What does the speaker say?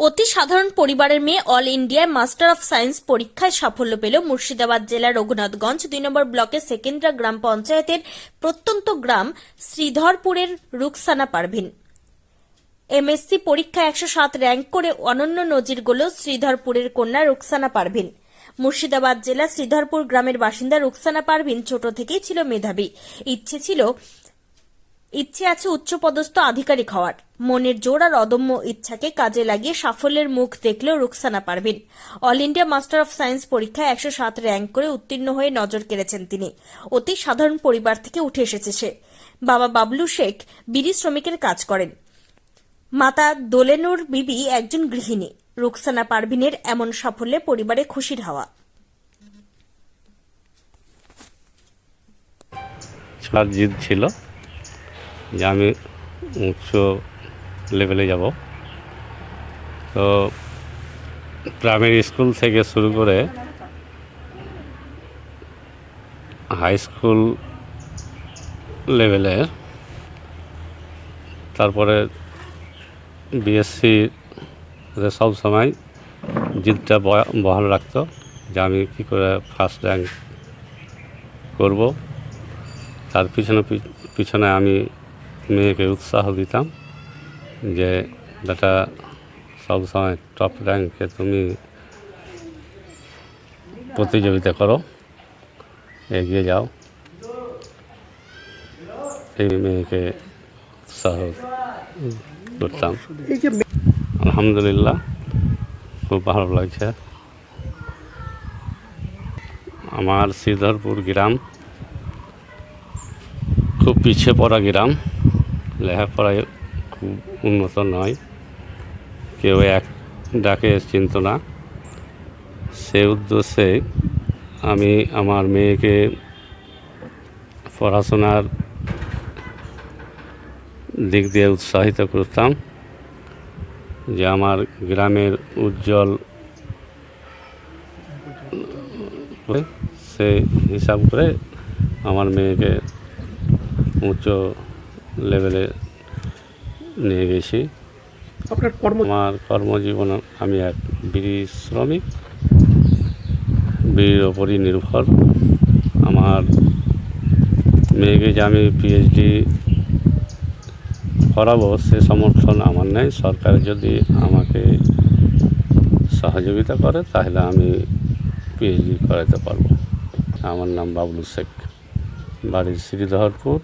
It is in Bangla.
অতি সাধারণ পরিবারের মেয়ে অল ইন্ডিয়ায় মাস্টার অফ সায়েন্স পরীক্ষায় সাফল্য পেল মুর্শিদাবাদ জেলার রঘুনাথগঞ্জ, দুই নম্বর ব্লকের সেকেন্দ্রা গ্রাম পঞ্চায়েতের প্রত্যন্ত গ্রাম শ্রীধরপুরের রুকসানা পারভিন। এমএসসি পরীক্ষায় একশো সাত র্যাঙ্ক করে অনন্য নজির গড়ল শ্রীধরপুরের কন্যা রুকসানা পারভিন। মুর্শিদাবাদ জেলা শ্রীধরপুর গ্রামের বাসিন্দা রুকসানা পারভিন ছোট থেকেই ছিল মেধাবী। ইচ্ছে ছিল, ইচ্ছে আছে উচ্চপদস্থ আধিকারিক হওয়ার। মনের জোর আর অদম্য ইচ্ছাকে কাজে লাগিয়ে সাফল্যের মুখ দেখলেও Rukhsana Parveen all India master of science পরীক্ষায় একশো সাত র্যাঙ্ক করে উত্তীর্ণ হয়ে নজর কেড়েছেন তিনি। অতি সাধারণ পরিবার থেকে উঠে এসেছে সে। বাবা বাবলু শেখ বিড়ি শ্রমিকের কাজ করেন। মাতা দোলেনুর বিবি একজন গৃহিণী। রুকসানা পারভিনের এমন সাফল্যে পরিবারে খুশির হাওয়া। ছাড়ার জিদ ছিল। যে আমি উচ্চ লেভেলে যাব। তো প্রাইমারি স্কুল থেকে শুরু করে হাই স্কুল লেভেলে তারপরে বিএসসি সব সময় জিদটা বহাল রাখতো যে আমি কী করে ফার্স্ট র্যাঙ্ক করব। তার পিছনে পিছনে আমি মেয়েকে উৎসাহ দিতাম। যে বেটা সবসময় টপ র্যাঙ্কে তুমি প্রতিযোগিতা করো, এগিয়ে যাও। এই মেয়েকে উৎসাহ করতাম। আলহামদুলিল্লাহ, খুব ভালো লাগছে। আমার শ্রীধরপুর গ্রাম, খুব পিছিয়ে পড়া গ্রাম লেখাপড়ায় উন্নত নয়। কেউ এক ডাকে চিনত না। সে উদ্দেশ্যে আমি আমার মেয়েকে পড়াশোনার দিক দিয়ে উৎসাহিত করতাম যে আমার গ্রামের উজ্জ্বল সে হিসাব করে আমার মেয়েকে উচ্চ লেভেলে নিয়ে গেছি। আপনার কর্ম আমার কর্মজীবন আমি এক বিড়ি শ্রমিক। বিড়ির ওপরই নির্ভর। আমার মেয়েকে যে আমি পিএইচডি করাবো সে সমর্থন আমার নেই। সরকার যদি আমাকে সহযোগিতা করে তাহলে আমি পিএইচডি করাতে পারব। আমার নাম বাবলু শেখ। বাড়ি শ্রীধরপুর।